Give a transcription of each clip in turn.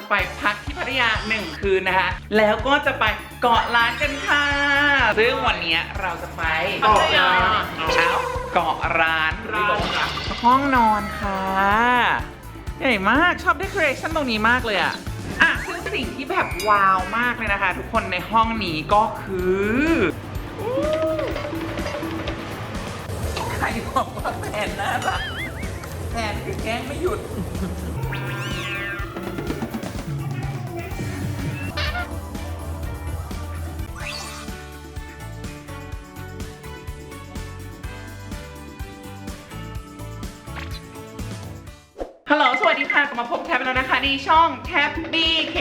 จะไปพักที่พัทยาหนึ่งคืนนะคะ แล้วก็จะไปเกาะล้านกันค่ะ ซึ่งวันนี้เราจะไปเกาะล้านเอ้าเกาะร้านร้านค่ะห้องนอนค่ะใหญ่มากชอบเดคอเรชั่นตรงนี้มากเลยอะอะซึ่งสิ่งที่แบบว้าวมากเลยนะคะ ทุกคนในห้องนี้ก็คือใครบอกว่าแผนน่ารักแผนคือแกล้งไม่หยุด ฮัลโหล สวัสดีค่ะ กลับมาพบแท็บแล้วนะคะในช่องแท็บบี้เค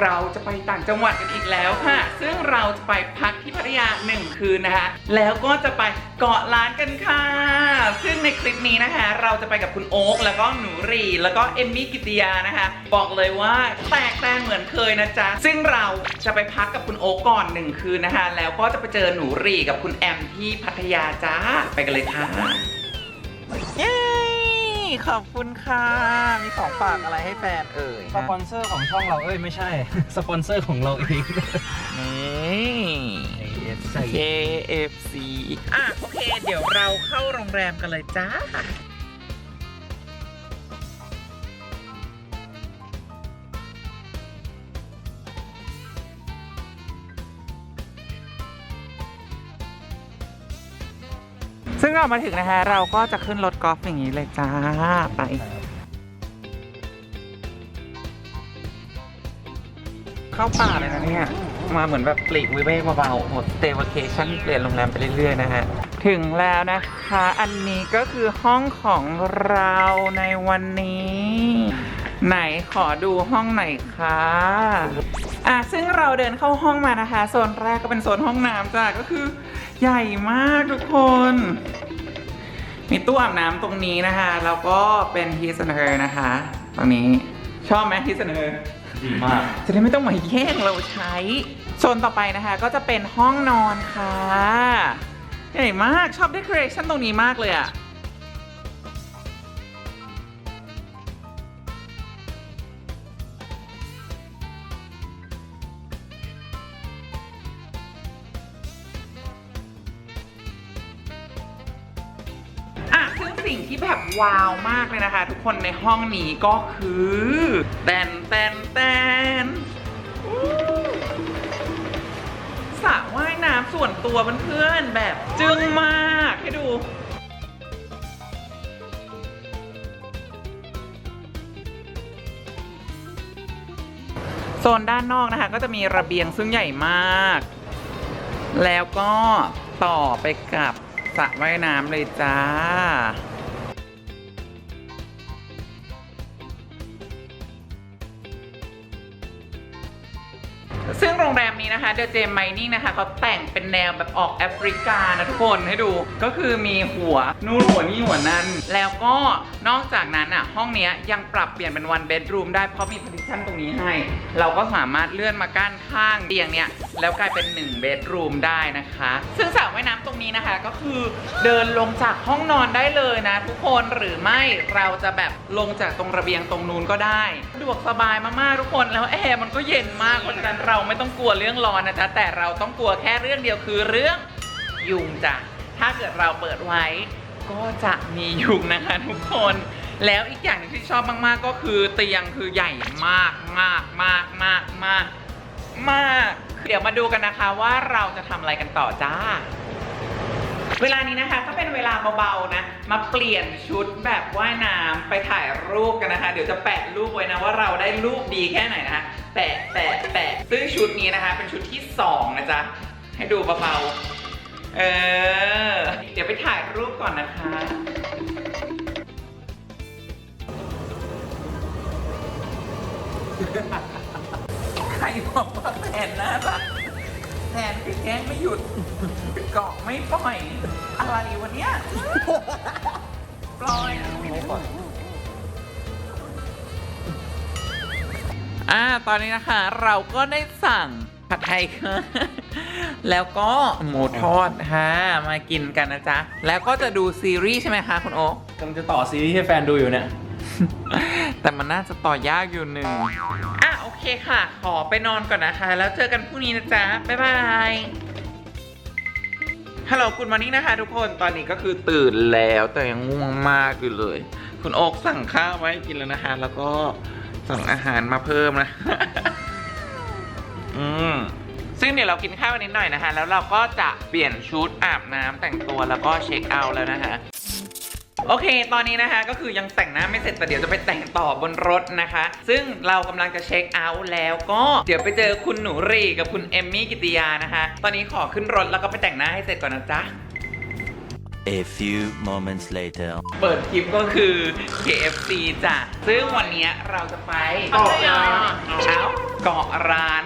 เราจะไปต่างจังหวัดกันอีกแล้วค่ะ ซึ่งเราจะไปพักที่พัทยาหนึ่งคืนนะคะ แล้วก็จะไปเกาะล้านกันค่ะ ซึ่งในคลิปนี้นะคะ เราจะไปกับคุณโอ๊คแล้วก็หนูรี แล้วก็เอมมี่กิติยานะคะ บอกเลยว่าแตกแตนเหมือนเคยนะจ๊ะ ซึ่งเราจะไปพักกับคุณโอ๊คก่อนหนึ่งคืนนะคะ แล้วก็จะไปเจอหนูรีกับคุณแอมที่พัทยาจ้า ไปกันเลยค่ะ ขอบคุณค่ะ มีของฝากอะไรให้แฟนเอ่ยสปอนเซอร์ของช่องเราเอ้ยไม่ใช่ สปอนเซอร์ของเราเองนี่ใช่ KFC อะโอเค เดี๋ยวเราเข้าโรงแรมกันเลยจ้า ซึ่งเรามาถึงนะคะเราก็จะขึ้นรถกอล์ฟอย่างนี้เลยจ้าไปเข้าป่าเลยนะเนี่ยมาเหมือนแบบปลีกวิเวกเบาๆหมดเตวเคชั่นเปลี่ยนโรงแรมไปเรื่อยๆนะฮะ ถึงแล้วนะคะ อันนี้ก็คือห้องของเราในวันนี้ ไหนขอดูห้องไหนคะอะซึ่งเราเดินเข้าห้องมานะคะ โซนแรกก็เป็นโซนห้องน้ำจ้ะก็คือใหญ่มากทุกคน มีตู้อาบน้ำตรงนี้นะคะแล้วก็เป็นฮีสเนอร์นะคะ ตรงนี้ชอบไหมฮีสเนอร์ดีมาก จะได้ไม่ต้องมาแย่งเราใช้โซนต่อไปนะคะ ก็จะเป็นห้องนอนค่ะใหญ่มากชอบเดคอเรชั่นตรงนี้มากเลยอะ สิ่งที่แบบว้าวมากเลยนะคะ ทุกคนในห้องนี้ก็คือแตนแตนแตนสระว่ายน้ำส่วนตัวเพื่อนๆแบบจึ้งมากให้ดูโซนด้านนอกนะคะ ก็จะมีระเบียงซึ่งใหญ่มาก แล้วก็ต่อไปกับสระว่ายน้ำเลยจ้า ซึ่งโรงแรมนี้นะคะเดอะเจมไมนิ่งนะคะเขาแต่งเป็นแนวแบบออกแอฟริกานะทุกคนให้ดู ก็คือมีหัวนู่นหัวนี่หัวนั่น แล้วก็นอกจากนั้นอะห้องเนี้ยยังปรับเปลี่ยนเป็นวันเบดรูมได้เพราะมีพาร์ติชันตรงนี้ให้ เราก็สามารถเลื่อนมากั้นข้างเตียงเนี้ยแล้วกลายเป็น1เบดรูมได้นะคะ ซึ่งสระว่ายน้ำตรงนี้นะคะก็คือเดินลงจากห้องนอนได้เลยนะ ทุกคนหรือไม่เราจะแบบลงจากตรงระเบียงตรงนู้นก็ได้สะดวกสบายมากๆทุกคนแล้วแอร์มันก็เย็นมากเพราะฉะนั้นเราไม่ต้องกลัวเรื่องร้อนนะจ๊ะแต่เราต้องกลัวแค่เรื่องเดียวคือเรื่องยุงจ้ะถ้าเกิดเราเปิดไว้ ก็จะมียุงนะคะทุกคน แล้วอีกอย่างที่ชอบมากๆก็คือเตียงคือใหญ่มากมากมากมากมากมากเดี๋ยวมาดูกันนะคะว่าเราจะทำอะไรกันต่อจ้า เวลานี้นะคะก็เป็นเวลาเบาๆนะ มาเปลี่ยนชุดแบบว่ายน้ำไปถ่ายรูปกันนะคะ เดี๋ยวจะแปะรูปไว้นะว่าเราได้รูปดีแค่ไหนนะคะ แปะแปะแปะซึ่งชุดนี้นะคะ เป็นชุดที่สองนะจ๊ะ ให้ดูเบาๆ เออ เดี๋ยวไปถ่ายรูปก่อนนะคะใครบอกว่าแผนน่ารัก แผนคือแกล้งไม่หยุดเกาะไม่ปล่อย อะไรวะเนี้ยปล่อยไม่ปล่อยอ่าตอนนี้นะคะเราก็ได้สั่งผัดไทยค่ะแล้วก็หมูทอดค่ะมากินกันนะจ๊ะ แล้วก็จะดูซีรีส์ใช่ไหมคะคุณโอ๊คกำลังจะต่อซีรีส์ให้แฟนดูอยู่เนี่ย แต่มันน่าจะต่อยากอยู่หนึ่งอะโอเค ค่ะ ขอไปนอนก่อนนะคะ แล้วเจอกันพรุ่งนี้นะจ๊ะ บ๊ายบายฮัลโหลคุณมานี่นะคะ ทุกคนตอนนี้ก็คือตื่นแล้วแต่ยังง่วงมากอยู่เลย คุณโอ๊กสั่งข้าวไว้กินแล้วนะคะ แล้วก็สั่งอาหารมาเพิ่มนะ อืมซึ่งเดี๋ยวเรากินข้าวนนิดหน่อยนะคะ แล้วเราก็จะเปลี่ยนชุดอาบน้ำแต่งตัวแล้วก็เช็คเอาท์แล้วนะคะ โอเค ตอนนี้นะคะก็คือยังแต่งหน้าไม่เสร็จแต่เดี๋ยวจะไปแต่งต่อบนรถนะคะ ซึ่งเรากำลังจะเช็คเอาท์แล้วก็เดี๋ยวไปเจอคุณหนูรีกับคุณเอมมี่กิติยานะคะ ตอนนี้ขอขึ้นรถแล้วก็ไปแต่งหน้าให้เสร็จก่อนนะจ๊ะ A few moments later. เปิดคลิปก็คือ KFC จ้ะ ซึ่งวันนี้เราจะไปเกาะร้านเอ้าเกาะร้าน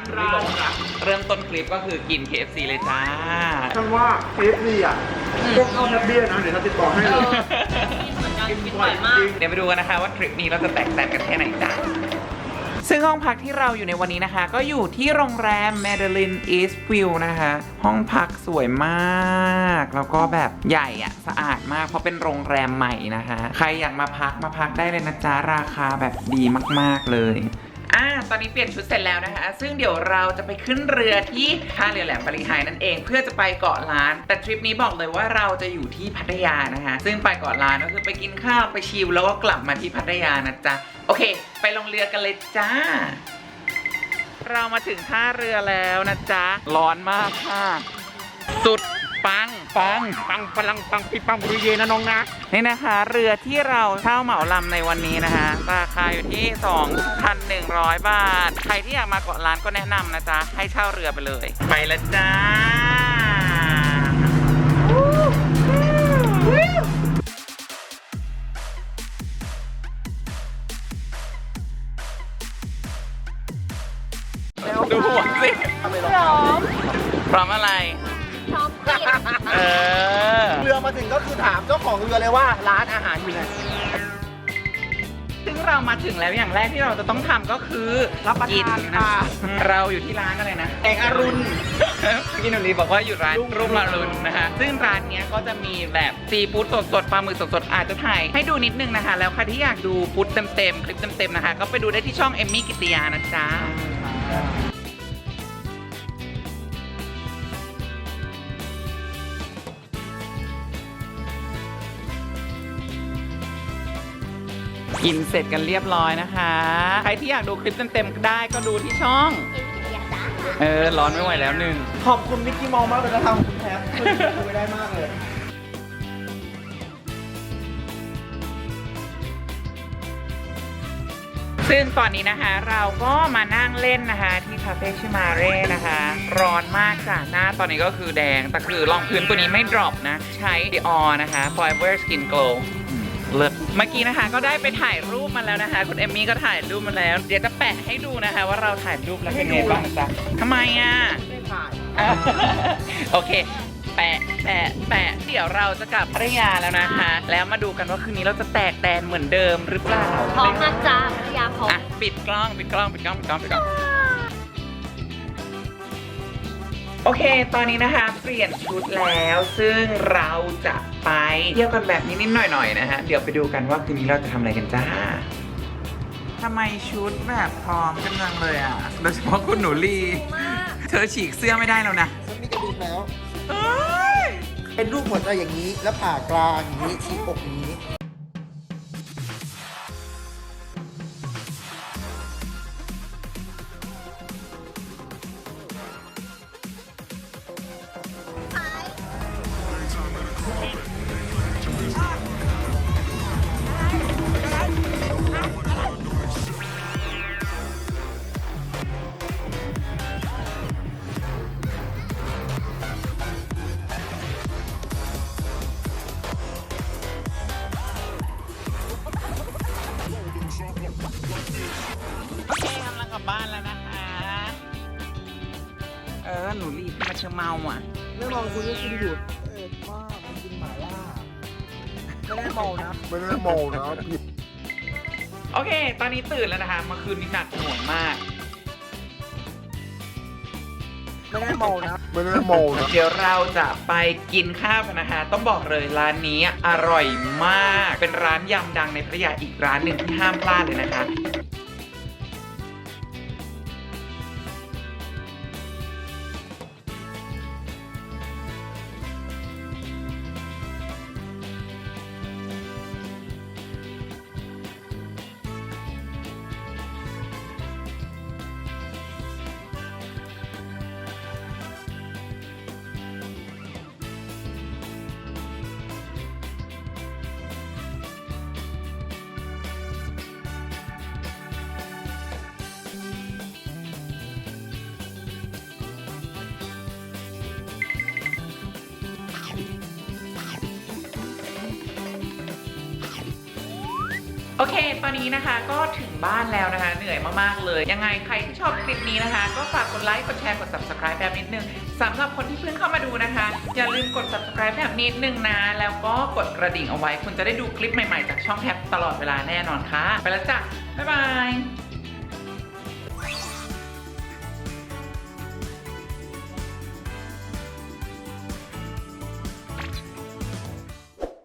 เริ่มต้นคลิปก็คือกิน KFC เลยจ้า ฉันว่าเทปนี่อะต้องเข้าแฮปปี้นะ เดี๋ยวเราติดต่อให้เลย กินบ่อยมาก เดี๋ยวไปดูกันนะคะว่าทริปนี้เราจะแตกต่างกันแค่ไหนจ้ะซึ่งห้องพักที่เราอยู่ในวันนี้นะคะ ก็อยู่ที่โรงแรม m a d e l i n East View นะคะ ห้องพักสวยมาก แล้วก็แบบใหญ่อะสะอาดมากเพราะเป็นโรงแรมใหม่นะคะ ใครอยากมาพักมาพักได้เลยนะจ๊ะ ราคาแบบดีมาก ๆ เลย อ่าตอนนี้เปลี่ยนชุดเสร็จแล้วนะคะ ซึ่งเดี๋ยวเราจะไปขึ้นเรือที่ท่าเรือแหลมบริหายนั่นเอง เพื่อจะไปเกาะล้าน แต่ทริปนี้บอกเลยว่าเราจะอยู่ที่พัทยานะคะ ซึ่งไปเกาะล้านก็คือไปกินข้าวไปชิลแล้วก็กลับมาที่พัทยานะจ๊ะ โอเค ไปลงเรือกันเลยจ้า เรามาถึงท่าเรือแล้วนะจ๊ะ ร้อนมากค่ะ สุด ปังปังปังพลังปังปิปังบริเยนะน้องนะนี่นะคะ เรือที่เราเช่าเหมาลำในวันนี้นะคะราคาอยู่ที่ 2,100 บาท ใครที่อยากมาเกาะล้านก็แนะนำนะจ๊ะ ให้เช่าเรือไปเลย ไปแล้วจ้าดูหัวสิพร้อมพร้อมอะไร เออ เรือมาถึงก็คือถามเจ้าของเรือเลยว่าร้านอาหารอยู่ไหน ซึ่งเรามาถึงแล้วอย่างแรกที่เราจะต้องทำก็คือรับประทานกินค่ะ เราอยู่ที่ร้านอะไรนะแองอรุณ พี่หนุ่มลีบอกว่าอยู่ร้านรุ่ง รุ่งอรุณนะคะ ซึ่งร้านเนี้ยก็จะมีแบบซีฟู้ดสดๆปลาหมึกสดๆอาจจะถ่ายให้ดูนิดนึงนะคะ แล้วใครที่อยากดูฟู้ดเต็มๆ คลิปเต็มๆ นะคะ ก็ไปดูได้ที่ช่องเอมมี่กิติยานะจ๊ะ กินเสร็จกันเรียบร้อยนะคะ ใครที่อยากดูคลิปเต็มๆได้ก็ดูที่ช่อง เออ ร้อนไม่ไหวแล้วหนึ่ง ขอบคุณมิกกี้เมอลมากเลยนะทำคุณแทบช่วยดูไม่ได้มากเลยซึ่งตอนนี้นะคะเราก็มานั่งเล่นนะคะ ที่คาเฟ่ชิมาเร่นะคะ ร้อนมากจ้ะหน้าตอนนี้ก็คือแดง แต่คือรองพื้นตัวนี้ไม่ดรอปนะ ใช้ Dior นะคะ Forever Skin Glow อืม เลิศเมื่อกี้นะคะก็ได้ไปถ่ายรูปมาแล้วนะคะ คุณเอมมี่ก็ถ่ายรูปมาแล้ว เดี๋ยวจะแปะให้ดูนะคะ ว่าเราถ่ายรูปแล้วเป็นไงบ้างนะจ๊ะทำไมอะไม่ถ่ายอะโอเค แปะแปะแปะเดี๋ยวเราจะกลับพัทยาแล้วนะคะ แล้วมาดูกันว่าคืนนี้เราจะแตกแดนเหมือนเดิมหรือเปล่าพร้อมนะจ๊ะพัทยาพร้อมอะปิดกล้องปิดกล้องปิดกล้องปิดกล้องปิดกล้องโอเค ตอนนี้นะคะ เปลี่ยนชุดแล้ว ซึ่งเราจะ ไปเที่ยวกันแบบนิดๆหน่อยๆนะฮะ เดี๋ยวไปดูกันว่าคืนนี้เราจะทำอะไรกันจ้าทำไมชุดแบบพร้อมกันจังเลยอะ โดยเฉพาะคุณหนูลีเธอฉีกเสื้อไม่ได้แล้วนะฉันมีกระดูกแล้วเอ้ยเป็นรูปหัวใจอย่างนี้แล้วผ่ากลางอย่างนี้ชี้อกอย่างนี้ หนูรีบมาเชอเมาอะไม่มองคุณก็คุณหยุดเออมากมันกินหมาล่าไม่ได้เมานะไม่ได้เมานะโอเค ตอนนี้ตื่นแล้วนะคะเมื่อคืนนี้หนักหน่วงมาก ไม่ได้เมานะไม่ได้โมนะเดี๋ยวเราจะไปกินข้าวกันนะคะ ต้องบอกเลยร้านนี้อร่อยมาก เป็นร้านยำดังในพัทยาอีกร้านหนึ่งที่ห้ามพลาดเลยนะคะ โอเค ตอนนี้นะคะก็ถึงบ้านแล้วนะคะ เหนื่อยมากๆเลย ยังไงใครที่ชอบคลิปนี้นะคะ ก็ฝากกดไลค์ กดแชร์ กด subscribe แบบนิดนึงสำหรับคนที่เพิ่งเข้ามาดูนะคะ อย่าลืมกด subscribe แบบนิดนึงนะ แล้วก็กดกระดิ่งเอาไว้ คุณจะได้ดูคลิปใหม่ๆ จากช่องแท็บตลอดเวลาแน่นอนค่ะ ไปแล้วจ้ะ บ๊ายบาย